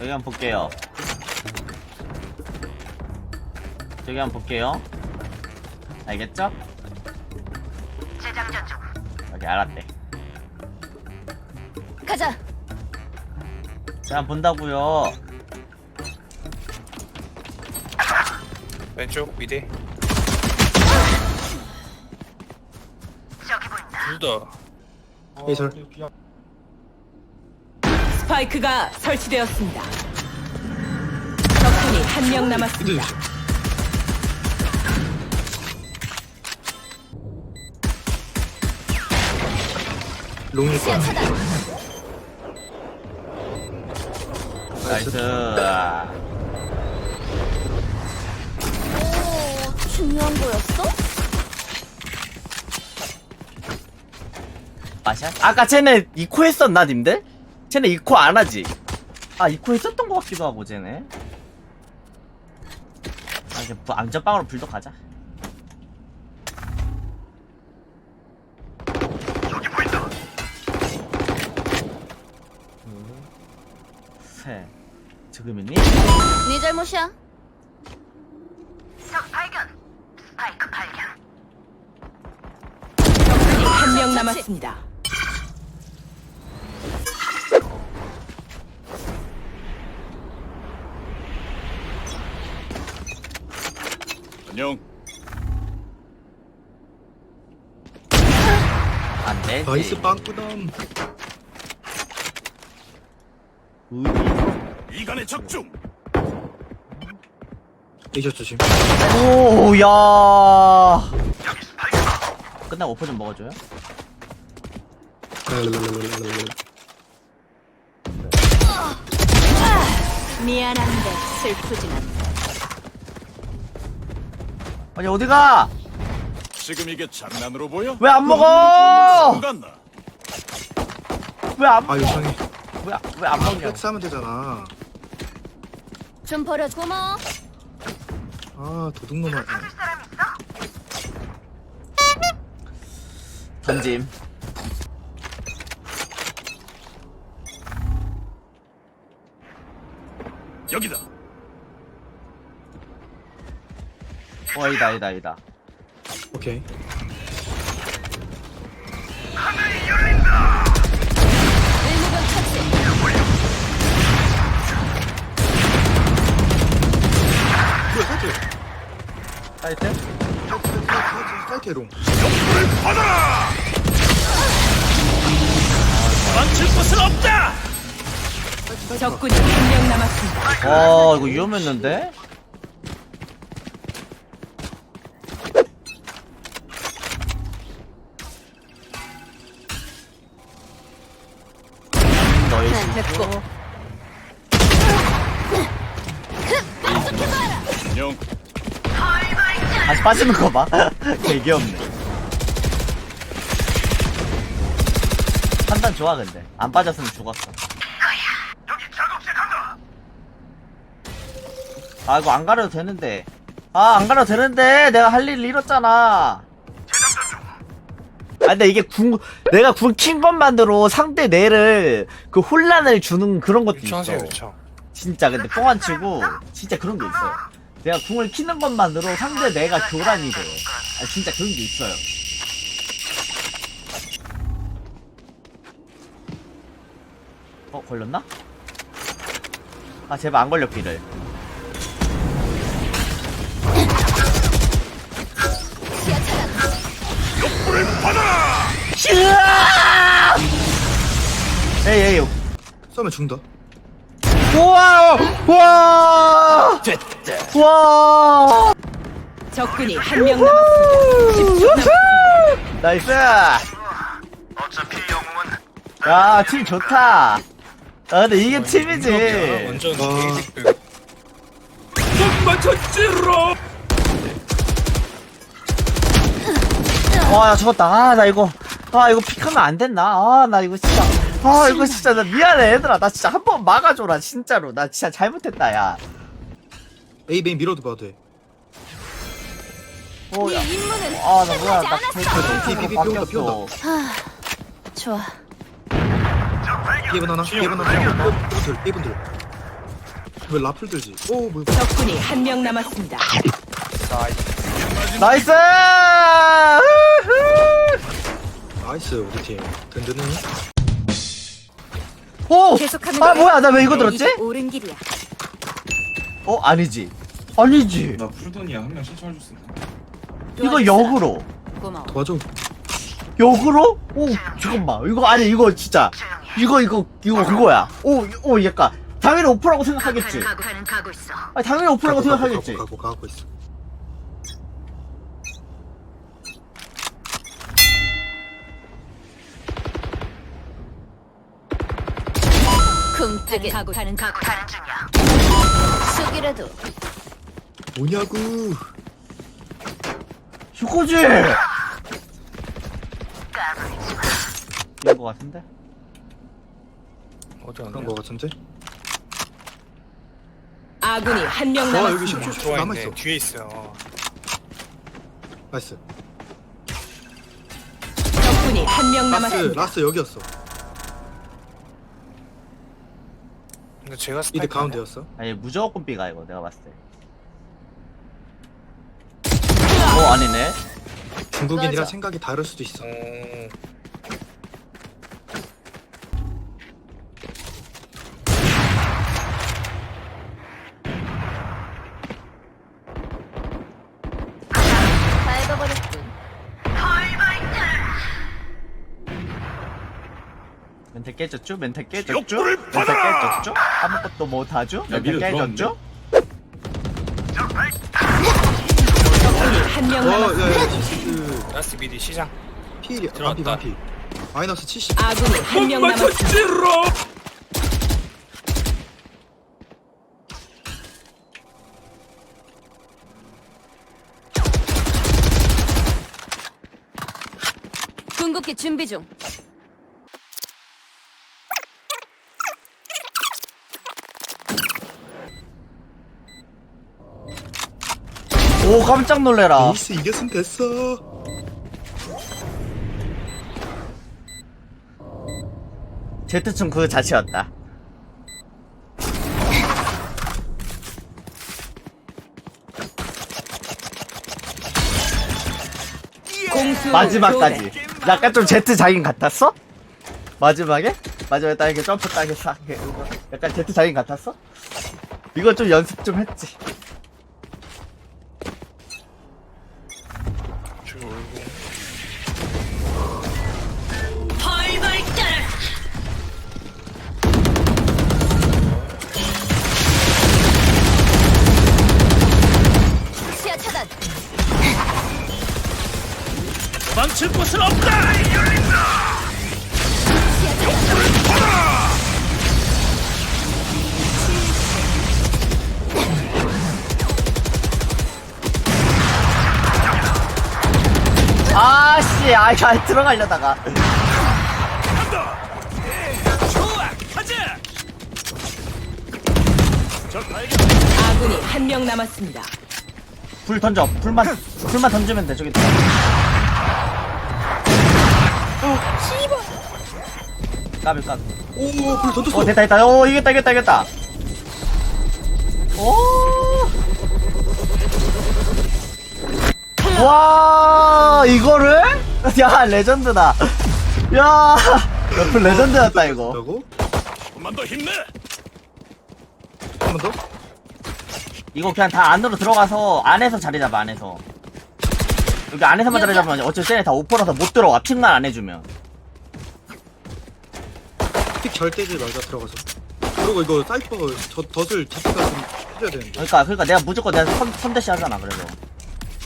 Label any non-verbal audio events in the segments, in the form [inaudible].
여기 한번 볼게요. 저기 한번 볼게요. 알겠죠? 재장전 중. 오케이, 알았대. 가자. 자, 한번 본다고요. 왼쪽 미대 저기 보인다. 둘다 예설 스파이크가 설치되었습니다. 적군이 한 명 남았습니다. 조심 롱일 거야 나이스. 오, 중요한 거였어? 마샤? 아까 쟤네 이코 했었나, 님들? 쟤네 이코 안 하지? 아, 이코 했었던 것 같기도 하고, 쟤네. 아, 이제 부- 안전빵으로 불도 가자. 셋. 지금이니? 네 잘못이야. 적 발견. 스파이크 발견. 적군이 한명 남았습니다. 안녕. 안 되지. 나이스 빵꾸담. 이간의 적중. 에이저 조심 오, 야. 끝나고 오퍼 좀 먹어줘요. 미안한데 슬프진 않네. 아니, 어디가? 지금 이게 장난으로 보여? 왜 안 먹어? 갔나? 왜 안 아 먹어? 요상해 왜, 왜 안 먹냐? 백스 하면 되잖아 좀 버려. 고마워. 아 도둑놈아 줄 사람 있어? 던짐. 여기다. 어, 이다, 이다, 이다. 오케이 의무병 처치. 뭐야 사이트 사이트? 사이트 롱 망칠 것은 없다. 적군이 한 명 남았습니다. 와, 이거 위험했는데? 안녕. 다시 빠지는 거 봐. [laughs] 되게 없네. 판단 좋아, 근데. 안 빠졌으면 죽었어. 여기 작업실 간다. 아, 이거 안 가려도 되는데. 아, 안 가려도 되는데. 내가 할 일을 잃었잖아. 아, 근데 이게 궁, 내가 궁킨 것만으로 상대 뇌를 그 혼란을 주는 그런 것도 있어. 진짜 근데 뻥안 치고 진짜 그런 게 있어요. 내가 궁을 키는 것만으로 상대 뇌가 교란이 돼. 아, 진짜 그런 게 있어요. 어 걸렸나? 아 제발 안 걸렸기를. 시야 차단. 으아! 에이 에이. 쏘면 죽는다 우와! 우와! 됐다. 우와! 적군이 한 명 남았습니다. 10초 남았습니다. 나이스! 어차피 영웅은 야, 팀 좋다. 아, 근데 이게 팀이지. 완전 와. 게이득 와, 나 죽었다. 아, 나 이거, 아, 이거 픽하면 안 됐나? 아, 나 이거 진짜, 아, 이거 진짜, 나 미안해, 얘들아. 나 진짜 한 번 막아줘라, 진짜로. 나 진짜 잘못했다, 야. A 메인 밀어도 봐도 돼 어, 야. 이 임무는 아, 나 뭐야, 나 비, 비, 비, 바뀌었어. 비온다, 좋아. B분 하나 B분 하나 B분 둘 B분 둘왜 라플 들지? 오 뭐야 적군이 한 명 남았습니다. 나이스! 나이스 우리 팀 든든해 오! 계속하면 아 돼. 뭐야 나 왜 이거 들었지? 옳은 길이야. 어 아니지 아니지 나 풀돈이야 한 명 신청해줄 수 있나? 이거 역으로 고마워. 도와줘 역으로? 오 잠깐만 이거 아니 이거 진짜 이거 이거 이거 그거야 오오 약간 당연히 오프라고 생각하겠지 가고 가는 가고 있어. 아니 당연히 오프라고 가고, 가고, 생각하겠지 가고 가고 가고 있어 쿵뜨게 가고 가는 가고 가는 중이야. 속이라도 뭐냐고 휴코지. 이거 거 같은데 어디 그런 거 같은데? 아군이 한 명 와 여기 남았습니다. 10초 들어와 남아있어 있네 뒤에 있어요 나이스 적군이 한 명 라스 남았습니다. 라스 여기였어 근데 제가 스파이크 가운데였어? 아니 무조건 B가 이거 내가 봤을 때 어 아니네. 중국인이라. 생각이 다를 수도 있어. 어... 멘탈 깨졌죠? 멘탈 깨졌죠? 멘탈 깨졌죠? 아무것도 못하죠? 멘탈 미드 깨졌죠? 적군이 한명 남았습니다. 어야야 그 라스트 미디 시장 필이 들어왔다. 반피 반피 마이너스 70 아군이 한명 남았습니다. 궁극기 준비 중. 오 깜짝 놀래라 에이스 이겼으면 됐어 Z층 그 자체였다 공수 마지막까지 교대. 약간 좀 Z 자긴 같았어? 마지막에? 마지막에 딱 이렇게 점프 딱 이렇게 싹 이렇게 약간 Z 자긴 같았어? 이거 좀 연습 좀 했지 지금 울고 시야 차단. 도망칠 곳은 없다. 차 아씨 아 이거 들어가려다가. 좋아, 가자. 아군이 한 명 남았습니다. 불 던져. 불만 불만 던지면 돼 저기. 까비 까비 오불 던졌어. 어 됐다 됐다. 오 이겼다 이겼다 이겼다. 오 와 이거를? [laughs] 야 레전드다. 야 옆을 레전드였다 이거. 라고? 좀만 더 힘내. 한번 더? 이거 그냥 다 안으로 들어가서 안에서 자리 잡아 안에서. 여기 안에서만 자리 잡으면 어차피 쟤네 다 오퍼라서 못 들어와 픽만 안 해주면. 픽 절대지 말자 들어가서. 그리고 이거 사이퍼 저 덫을 자체가 좀 해줘야 되는데. 그러니까 그러니까 내가 무조건 내가 선, 선대시 하잖아 그래서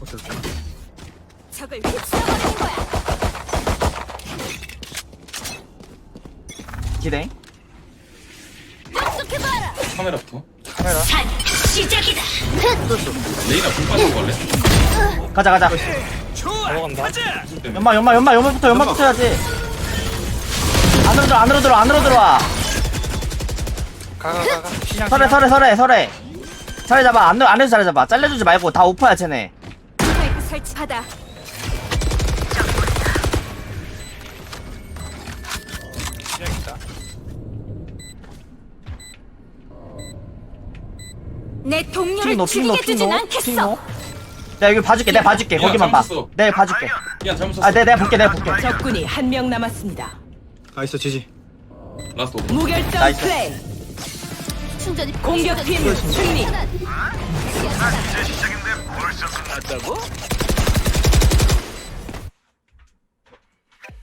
오케이 오케이 적을 휩쓸어버리는 거야. 기대. 약속해봐라. 카메라 부터 시작이다. 레이나 불거 할래? 가자 가자. 넘어간다. 연마 연마 연마 연마부터 연마부터 해야지. 안으로 들어 안으로 들어 안으로 들어와. 가가가가. 시장 설에 설에 설에 설에 자리 잡아. 안, 안에서 자리 잡아. 잘려주지 말고 다 오퍼야 쟤네. 스파이크 설치하다. 내 동료를 핑노 핑노 죽이게 두진 핑노 않겠어. 야 여기 봐줄게 내가 봐줄게 미안, 거기만 봐 잘못했어. 내가 봐줄게 야 잘못 썼어 아 내가 내가 볼게 내가 볼게 적군이 한 명 남았습니다. 나이스 지지 라스트 오픈 무결점 나이스. 플레이. 충전이 공격팀 승리. 맞다고?